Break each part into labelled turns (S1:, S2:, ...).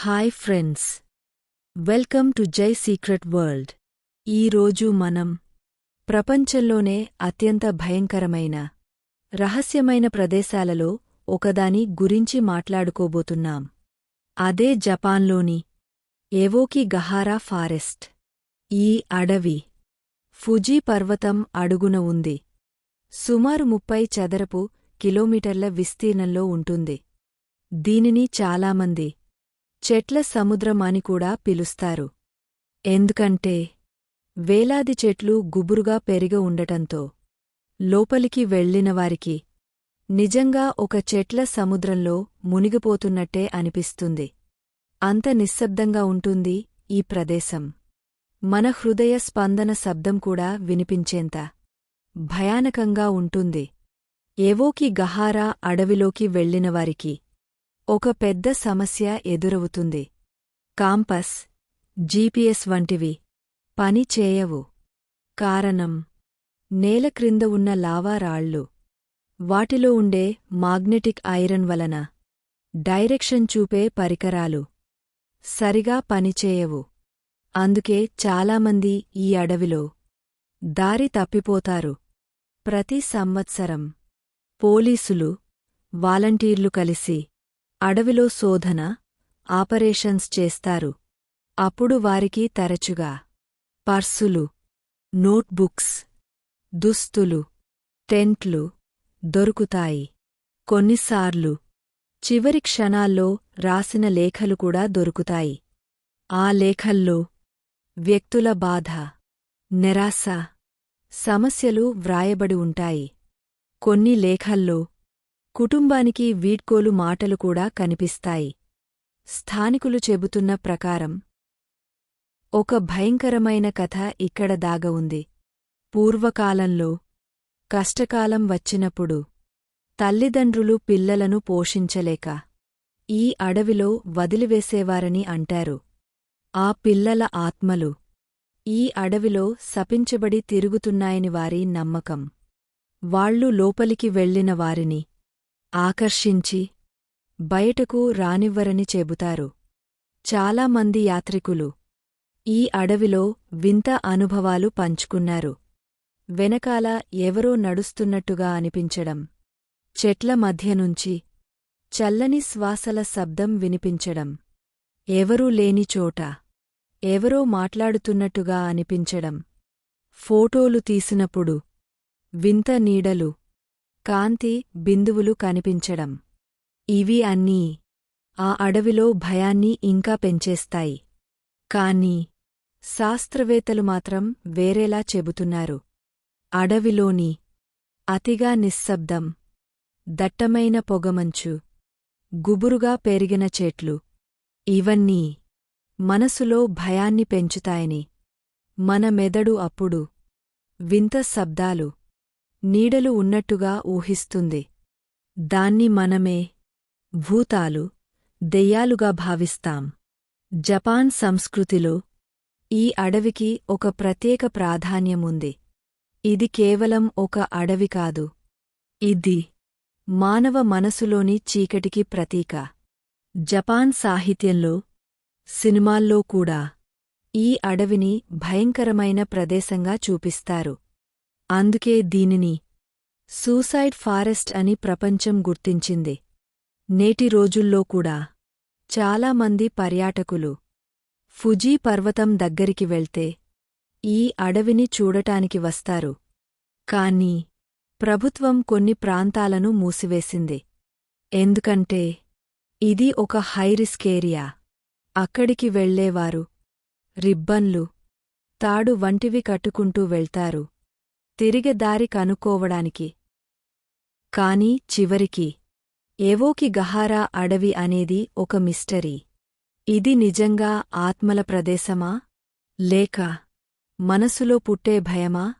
S1: Hi friends welcome to Jai secret world ఈరోజు మనం ప్రపంచంలోనే అత్యంత భయంకరమైన రహస్యమైన ప్రదేశాలలో ఒకదాని గురించి మాట్లాడుకోబోతున్నాం. అదే జపాన్లోని ఏవోకి గహారా ఫారెస్ట్. ఈ అడవి ఫుజీ పర్వతం అడుగున ఉంది. సుమారు ముప్పై చదరపు కిలోమీటర్ల విస్తీర్ణంలో ఉంటుంది. దీనిని చాలామంది చెట్ల సముద్రమాని కూడా పిలుస్తారు. ఎందుకంటే వేలాది చెట్లు గుబురుగా పెరిగ ఉండటంతో లోపలికి వెళ్ళినవారికి నిజంగా ఒక చెట్ల సముద్రంలో మునిగిపోతున్నట్టే అనిపిస్తుంది. అంత నిశ్శబ్దంగా ఉంటుంది ఈ ప్రదేశం. మన హృదయ స్పందన శబ్దం కూడా వినిపించేంత భయానకంగా ఉంటుంది. ఏవోకి గహారా అడవిలోకి వెళ్ళినవారికి ఒక పెద్ద సమస్య ఎదురవుతుంది. కాంపస్ జీపీఎస్ వంటివి పని చేయవు. కారణం నేల క్రింద ఉన్న లావా రాళ్ళు. వాటిలో ఉండే మాగ్నెటిక్ ఐరన్ వలన డైరెక్షన్ చూపే పరికరాలు సరిగా పనిచేయవు అందుకే చాలామంది ఈ అడవిలో దారి తప్పిపోతారు. ప్రతి సంవత్సరం పోలీసులు వాలంటీర్లు కలిసి అడవిలో శోధన ఆపరేషన్స్ చేస్తారు. అప్పుడు వారికి తరచుగా పర్సులు నోట్బుక్స్ దుస్తులు టెంట్లు దొరుకుతాయి. కొన్నిసార్లు చివరి క్షణాల్లో రాసిన లేఖలు కూడా దొరుకుతాయి. ఆ లేఖల్లో వ్యక్తుల బాధ నిరాశ సమస్యలు వ్రాయబడి ఉంటాయి. కొన్ని లేఖల్లో కుటుంబానికి వీడ్కోలు మాటలు కూడా కనిపిస్తాయి. స్థానికులు చెబుతున్న ప్రకారం ఒక భయంకరమైన కథ ఇక్కడ దాగవుంది పూర్వకాలంలో కష్టకాలం వచ్చినప్పుడు తల్లిదండ్రులు పిల్లలను పోషించలేక ఈ అడవిలో వదిలివేసేవారని అంటారు. ఆ పిల్లల ఆత్మలు ఈ అడవిలో శపించబడి తిరుగుతున్నాయని వారి నమ్మకం. వాళ్ళు లోపలికి వెళ్ళిన వారిని ఆకర్షించి బయటకు రానివ్వరని చెబుతారు. చాలామంది యాత్రికులు ఈ అడవిలో వింత అనుభవాలు పంచుకున్నారు. వెనకాల ఎవరో నడుస్తున్నట్టుగా అనిపించడం చెట్ల మధ్యనుంచి చల్లని శ్వాసల శబ్దం వినిపించడం ఎవరూ లేని చోట ఎవరో మాట్లాడుతున్నట్టుగా అనిపించడం. ఫోటోలు తీసినప్పుడు వింత నీడలు కాంతి బిందువులు కనిపించడం. ఇవి అన్నీ ఆ అడవిలో భయాన్ని ఇంకా పెంచేస్తాయి. కాని శాస్త్రవేత్తలు మాత్రం వేరేలా చెబుతున్నారు. అడవిలోని అతిగా నిశ్శబ్దం దట్టమైన పొగమంచు గుబురుగా పెరిగిన చెట్లు ఇవన్నీ మనసులో భయాన్ని పెంచుతాయని మన మెదడు అప్పుడు వింత శబ్దాలు నీడలు ఉన్నట్టుగా ఊహిస్తుంది. దాన్ని మనమే భూతాలు దెయ్యాలుగా భావిస్తాం. జపాన్ సంస్కృతిలో ఈ అడవికి ఒక ప్రత్యేక ప్రాధాన్యముంది. ఇది కేవలం ఒక అడవి కాదు. ఇది మానవ మనసులోని చీకటికి ప్రతీక. జపాన్ సాహిత్యంలో సినిమాల్లో కూడా ఈ అడవిని భయంకరమైన ప్రదేశంగా చూపిస్తారు. అందుకే దీనిని సూసైడ్ ఫారెస్ట్ అని ప్రపంచం గుర్తించింది. నేటి రోజుల్లో కూడా చాలామంది పర్యాటకులు ఫుజీ పర్వతం దగ్గరికి వెళ్తే ఈ అడవిని చూడటానికి వస్తారు. కానీ ప్రభుత్వం కొన్ని ప్రాంతాలను మూసివేసింది. ఎందుకంటే ఇది ఒక హైరిస్క్ ఏరియా. అక్కడికి వెళ్ళేవారు రిబ్బన్లు తాడు వంటివి కట్టుకుంటూ వెళ్తారు. తిరిగి దారి కనుక్కోవడానికి. కాని చివరికి ఏవోకి గహారా అడవి అనేది ఒక మిస్టరీ. ఇది నిజంగా ఆత్మల ప్రదేశమా? లేక మనసులో పుట్టే భయమా?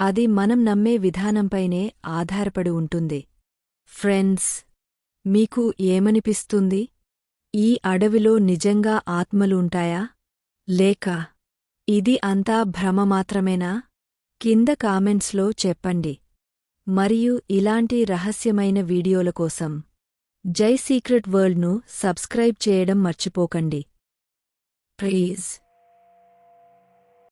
S1: అది మనం నమ్మే విధానంపైనే ఆధారపడి ఉంటుంది. ఫ్రెండ్స్ మీకు ఏమనిపిస్తుంది? ఈ అడవిలో నిజంగా ఆత్మలుంటాయా లేక ఇది అంతా భ్రమ మాత్రమేనా? కింద కామెంట్స్లో చెప్పండి. మరియు ఇలాంటి రహస్యమైన వీడియోల కోసం జై సీక్రెట్ వరల్డ్ను సబ్స్క్రైబ్ చేయడం మర్చిపోకండి. ప్లీజ్.